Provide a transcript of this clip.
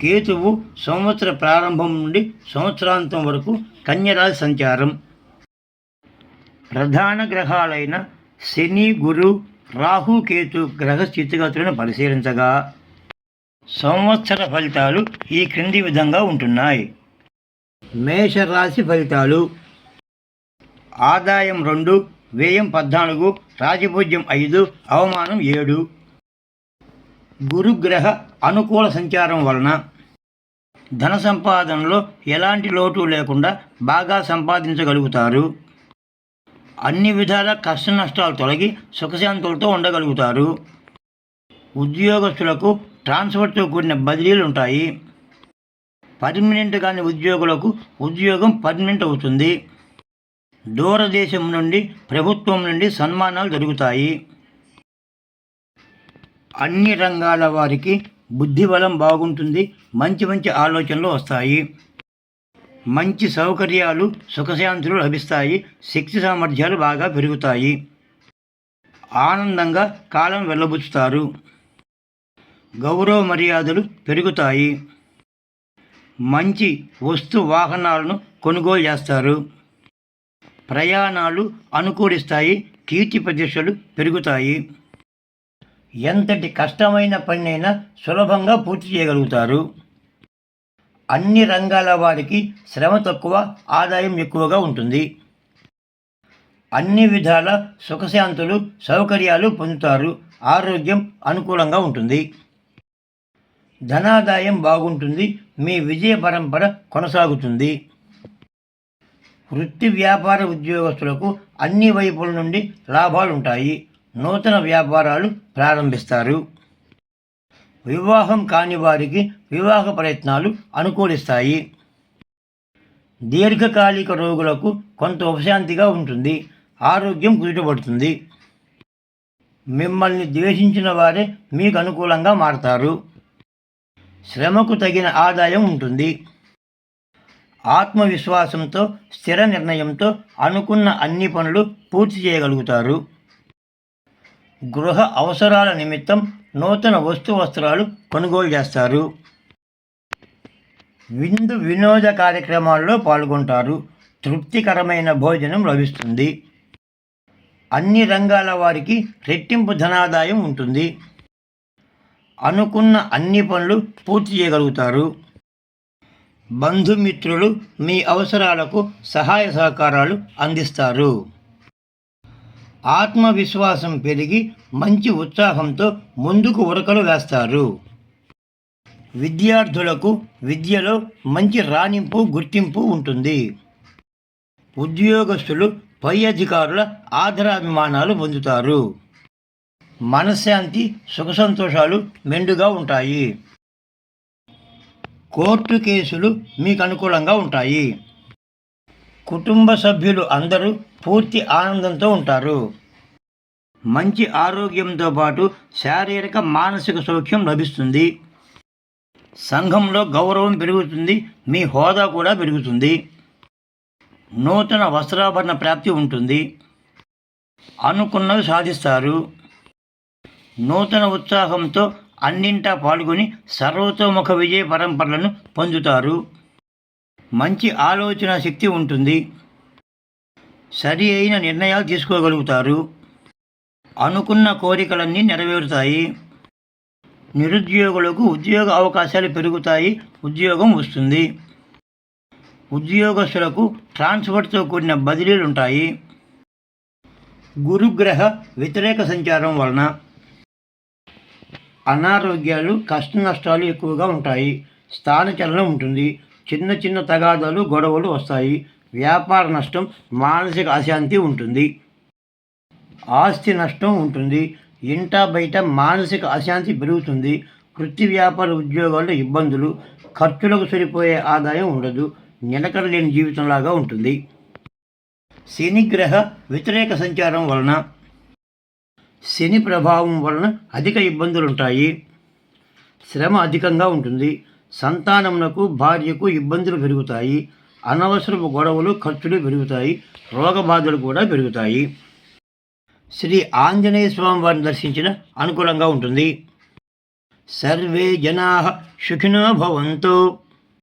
కేతువు సంవత్సర ప్రారంభం నుండి సంవత్సరాంతం వరకు కన్యరాశి సంచారం. ప్రధాన గ్రహాలైన శని గురు రాహు కేతు గ్రహ స్థితిగతులను పరిశీలించగా సంవత్సర ఫలితాలు ఈ క్రింది విధంగా ఉంటున్నాయి. మేషరాశి ఫలితాలు ఆదాయం రెండు వ్యయం పద్నాలుగు రాజపూజ్యం ఐదు అవమానం ఏడు. గురుగ్రహ అనుకూల సంచారం వలన ధన సంపాదనలో ఎలాంటి లోటు లేకుండా బాగా సంపాదించగలుగుతారు. అన్ని విధాల కష్ట నష్టాలు తొలగి సుఖశాంతులతో ఉండగలుగుతారు. ఉద్యోగస్తులకు ట్రాన్స్ఫర్తో కూడిన బదిలీలు ఉంటాయి. పర్మనెంట్ కాని ఉద్యోగులకు ఉద్యోగం పర్మనెంట్ అవుతుంది. దూరదేశం నుండి ప్రభుత్వం నుండి సన్మానాలు జరుగుతాయి. అన్ని రంగాల వారికి బుద్ధిబలం బాగుంటుంది మంచి మంచి ఆలోచనలు వస్తాయి. మంచి సౌకర్యాలు సుఖశాంతులు లభిస్తాయి శక్తి సామర్థ్యాలు బాగా పెరుగుతాయి. ఆనందంగా కాలం వెళ్ళబుచ్చుతారు. గౌరవ మర్యాదలు పెరుగుతాయి. మంచి వస్తు వాహనాలను కొనుగోలు చేస్తారు. ప్రయాణాలు అనుకూలిస్తాయి కీర్తి ప్రతిష్టలు పెరుగుతాయి. ఎంతటి కష్టమైన పనినైనా సులభంగా పూర్తి చేయగలుగుతారు. అన్ని రంగాల వారికి శ్రమ తక్కువ ఆదాయం ఎక్కువగా ఉంటుంది. అన్ని విధాల సుఖశాంతులు సౌకర్యాలు పొందుతారు. ఆరోగ్యం అనుకూలంగా ఉంటుంది. ధనాదాయం బాగుంటుంది. మీ విజయ పరంపర కొనసాగుతుంది. వృత్తి వ్యాపార ఉద్యోగస్తులకు అన్ని వైపుల నుండి లాభాలు ఉంటాయి నూతన వ్యాపారాలు ప్రారంభిస్తారు. వివాహం కాని వారికి వివాహ ప్రయత్నాలు అనుకూలిస్తాయి. దీర్ఘకాలిక రోగులకు కొంత ఉపశాంతిగా ఉంటుంది. ఆరోగ్యం కుదుటపడుతుంది. మిమ్మల్ని ద్వేషించిన వారే మీకు అనుకూలంగా మారతారు. శ్రమకు తగిన ఆదాయం ఉంటుంది. ఆత్మవిశ్వాసంతో స్థిర నిర్ణయంతో అనుకున్న అన్ని పనులు పూర్తి చేయగలుగుతారు. గృహ అవసరాల నిమిత్తం నూతన వస్తు వస్త్రాలు కొనుగోలు చేస్తారు. విందు వినోద కార్యక్రమాల్లో పాల్గొంటారు. తృప్తికరమైన భోజనం లభిస్తుంది. అన్ని రంగాల వారికి రెట్టింపు ధనాదాయం ఉంటుంది. అనుకున్న అన్ని పనులు పూర్తి చేయగలుగుతారు. బంధుమిత్రులు మీ అవసరాలకు సహాయ సహకారాలు అందిస్తారు. ఆత్మవిశ్వాసం పెరిగి మంచి ఉత్సాహంతో ముందుకు ఉరకలు వేస్తారు. విద్యార్థులకు విద్యలో మంచి రాణింపు గుర్తింపు ఉంటుంది. ఉద్యోగస్తులు పై అధికారుల ఆదరాభిమానాలు పొందుతారు. మనశ్శాంతి సుఖ సంతోషాలు మెండుగా ఉంటాయి. కోర్టు కేసులు మీకు అనుకూలంగా ఉంటాయి. కుటుంబ సభ్యులు అందరూ పూర్తి ఆనందంతో ఉంటారు. మంచి ఆరోగ్యంతో పాటు శారీరక మానసిక సౌఖ్యం లభిస్తుంది. సంఘంలో గౌరవం పెరుగుతుంది. మీ హోదా కూడా పెరుగుతుంది. నూతన వస్త్రాభరణ ప్రాప్తి ఉంటుంది. అనుకున్నవి సాధిస్తారు. నూతన ఉత్సాహంతో అన్నింటా పాల్గొని సర్వతోముఖ విజయ పరంపరలను పొందుతారు. మంచి ఆలోచన శక్తి ఉంటుంది. సరి అయిన నిర్ణయాలు తీసుకోగలుగుతారు. అనుకున్న కోరికలన్నీ నెరవేరుతాయి. నిరుద్యోగులకు ఉద్యోగ అవకాశాలు పెరుగుతాయి. ఉద్యోగం వస్తుంది. ఉద్యోగస్తులకు ట్రాన్స్ఫర్తో కూడిన బదిలీలు ఉంటాయి. గురుగ్రహ వ్యతిరేక సంచారం వలన అనారోగ్యాలు కష్ట నష్టాలు ఎక్కువగా ఉంటాయి. స్థానచలనం ఉంటుంది. చిన్న చిన్న తగాదాలు గొడవలు వస్తాయి. వ్యాపార నష్టం మానసిక అశాంతి ఉంటుంది. ఆస్తి నష్టం ఉంటుంది. ఇంట బయట మానసిక అశాంతి పెరుగుతుంది. వృత్తి వ్యాపార ఉద్యోగాల్లో ఇబ్బందులు ఖర్చులకు సరిపోయే ఆదాయం ఉండదు. నిలకడ లేని జీవితంలాగా ఉంటుంది. శనిగ్రహ వ్యతిరేక సంచారం వలన శని ప్రభావం వలన అధిక ఇబ్బందులు ఉంటాయి శ్రమ అధికంగా ఉంటుంది. సంతానమునకు భార్యకు ఇబ్బందులు పెరుగుతాయి. అనవసరపు గొడవలు ఖర్చులు పెరుగుతాయి రోగబాధలు కూడా పెరుగుతాయి. శ్రీ ఆంజనేయ స్వామి వారిని దర్శించిన అనుకూలంగా ఉంటుంది. సర్వే జనా సుఖినో భవంతో.